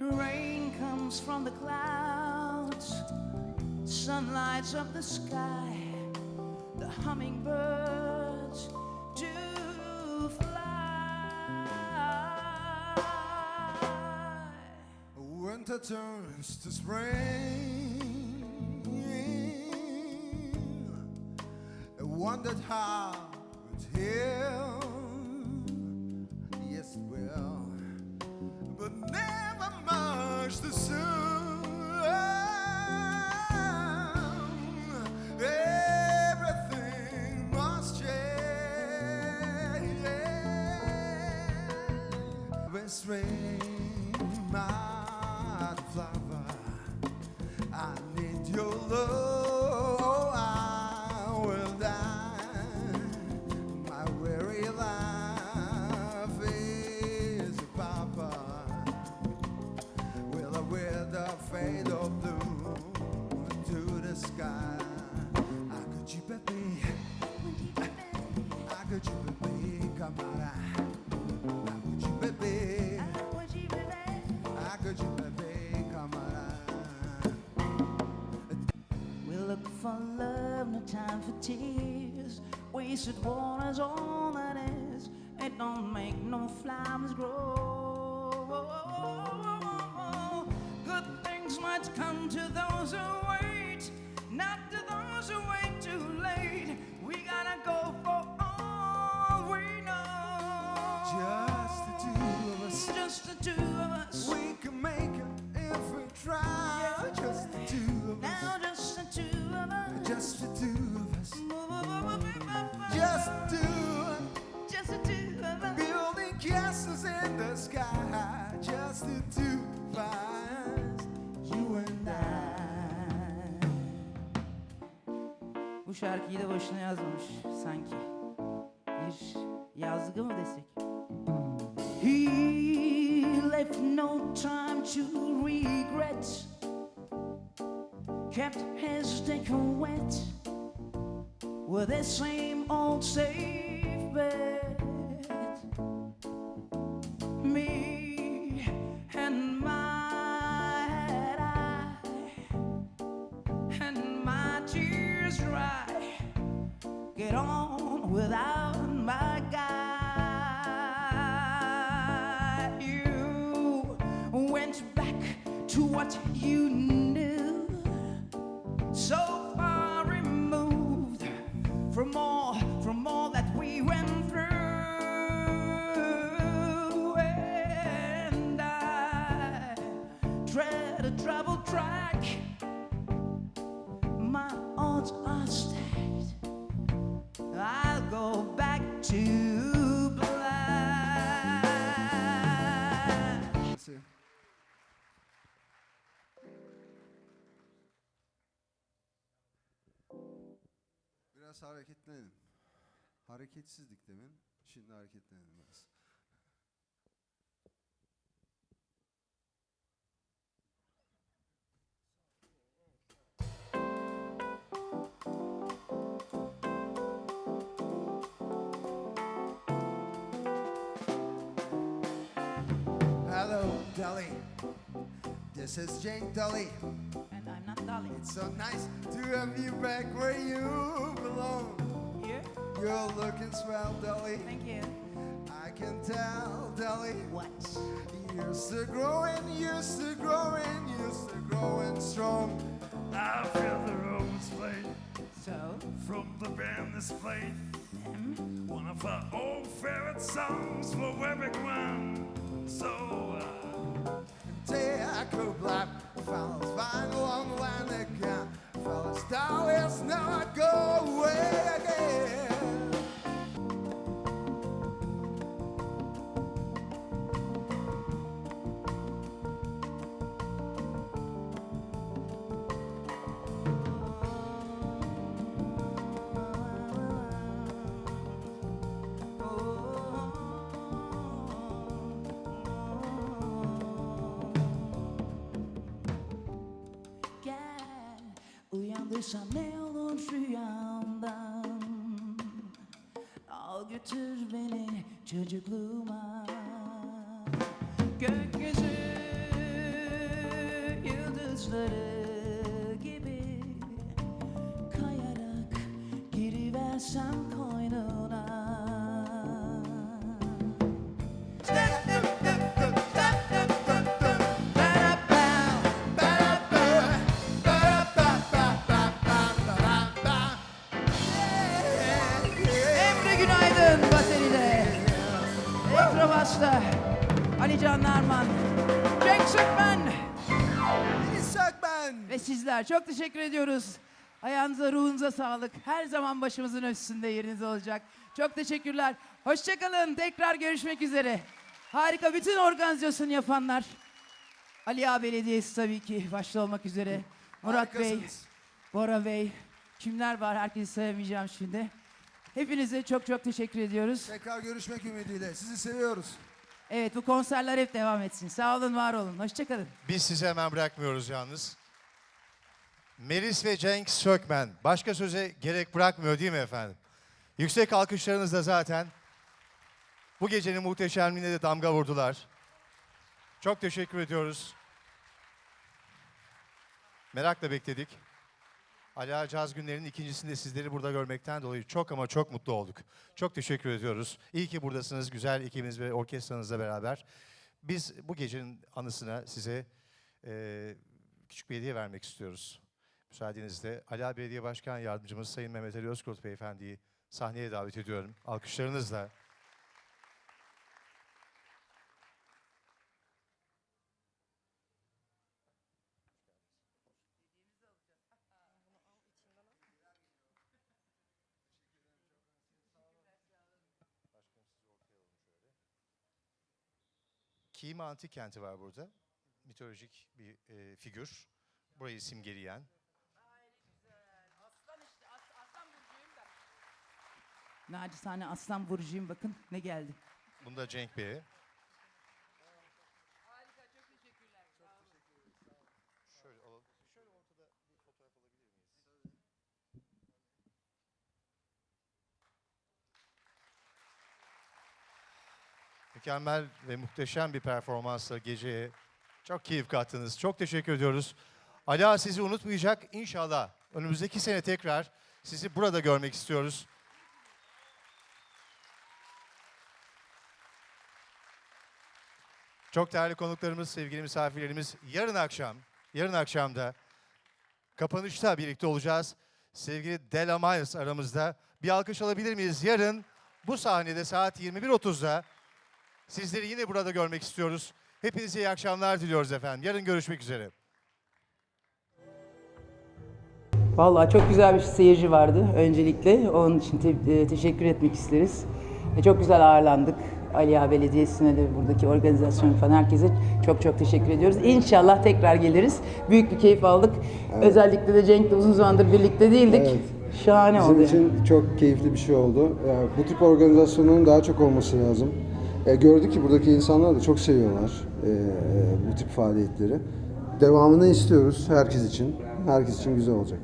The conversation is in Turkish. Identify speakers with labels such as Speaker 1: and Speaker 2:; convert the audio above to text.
Speaker 1: Rain comes from the clouds, sun lights up the sky. The hummingbirds do fly.
Speaker 2: Winter turns to spring. I wondered how rain might fly.
Speaker 1: We look for love, no time for tears. Wasted water's all that is. It don't make no flowers grow. Good things might come to those who wait, not
Speaker 2: try. Just the two of
Speaker 1: Now
Speaker 2: us.
Speaker 1: just the two of us.
Speaker 2: Just the two of us.
Speaker 1: Just
Speaker 2: Just two.
Speaker 1: Just the two of us.
Speaker 2: Building castles in the sky. Just the two of us. You and I.
Speaker 1: Bu şarkıyı da boşuna yazmamış sanki. Bir yazgı mı desek? He left no time to regret. Kept his dick wet with the same old safe bet. Me and my head eye and my tears dry. Get on without my guy. What you knew, so
Speaker 2: Biraz hareketlenelim. Hareketsizlik demin. Şimdi hareketlenelim biraz. Hello, Dolly. This is Jane Dolly.
Speaker 1: Dolly.
Speaker 2: It's so nice to have you back where you belong.
Speaker 1: Here?
Speaker 2: You're looking swell, Dolly.
Speaker 1: Thank you.
Speaker 2: I can tell, Dolly.
Speaker 1: What?
Speaker 2: You're still growing, you're still growing, you're still growing strong.
Speaker 3: I feel the rose played
Speaker 1: So,
Speaker 3: from the band this played.
Speaker 1: them?
Speaker 3: One of our old favorite songs for everyone. So, uh,
Speaker 1: uyandıysan ne olur rüyamdan Al götür beni çocukluğuma. Gökyüzü taşları gibi Kayarak giriversem koynuna Emre Ali Can Narman, Cenk Sökmen
Speaker 2: İshak ben.
Speaker 1: ve sizler. Çok teşekkür ediyoruz. Ayağınıza, ruhunuza sağlık. Her zaman başımızın üstünde yeriniz olacak. Çok teşekkürler. Hoşçakalın. Tekrar görüşmek üzere. Harika bütün organizasyonu yapanlar. Ali Ağa Belediyesi tabii ki başta olmak üzere. Murat Bey,
Speaker 2: Harikasınız.
Speaker 1: Bora Bey, kimler var herkesi sayamayacağım şimdi. Hepinize çok çok teşekkür ediyoruz.
Speaker 2: Tekrar görüşmek ümidiyle. Sizi seviyoruz.
Speaker 1: Evet bu konserler hep devam etsin. Sağ olun, var olun. Hoşçakalın.
Speaker 4: Biz sizi hemen bırakmıyoruz yalnız. Melis ve Cenk Sökmen başka söze gerek bırakmıyor değil mi efendim? Yüksek alkışlarınızla zaten bu gecenin muhteşemliğine de damga vurdular. Çok teşekkür ediyoruz. Merakla bekledik. Ali Ağa Caz günlerinin ikincisinde sizleri burada görmekten dolayı çok ama çok mutlu olduk. Çok teşekkür ediyoruz. İyi ki buradasınız güzel ekibiniz ve orkestranızla beraber. Biz bu gecenin anısına size eee, küçük bir hediye vermek istiyoruz. Müsaadenizle Ali Ağa Belediye Başkan Yardımcımız Sayın Mehmet Ali Özkurt Beyefendi'yi sahneye davet ediyorum. Alkışlarınızla. Kiyim Antik Kenti var burada. Mitolojik bir e, figür. Burayı simgeleyen.
Speaker 1: Nacizane Aslan Burcu'yum bakın ne geldi.
Speaker 4: Bunda Cenk Bey'e. Şöyle alalım. Şöyle ortada bir fotoğraf alabilir miyiz? Mükemmel ve muhteşem bir performansla geceye çok keyif kattınız. Çok teşekkür ediyoruz. Ali Ağa sizi unutmayacak. İnşallah önümüzdeki sene tekrar sizi burada görmek istiyoruz. Çok değerli konuklarımız, sevgili misafirlerimiz yarın akşam, yarın akşamda kapanışta birlikte olacağız. Sevgili Della Myers aramızda. Bir alkış alabilir miyiz? Yarın bu sahnede saat 21.30'da sizleri yine burada görmek istiyoruz. Hepinize iyi akşamlar diliyoruz efendim. Yarın görüşmek üzere.
Speaker 1: Vallahi çok güzel bir seyirci vardı öncelikle. Onun için te- e, teşekkür etmek isteriz. E, Çok güzel ağırlandık. Ali Ağa Belediyesi'ne de buradaki organizasyon falan herkese çok çok teşekkür ediyoruz. İnşallah tekrar geliriz. Büyük bir keyif aldık. Özellikle de Cenk'le uzun zamandır birlikte değildik.
Speaker 5: Evet.
Speaker 1: Şahane
Speaker 5: Bizim
Speaker 1: oldu.
Speaker 5: için çok keyifli bir şey oldu. Yani bu tip organizasyonların daha çok olması lazım. E, gördük ki buradaki insanlar da çok seviyorlar e, bu tip faaliyetleri. Devamını istiyoruz herkes için. Herkes için güzel olacak.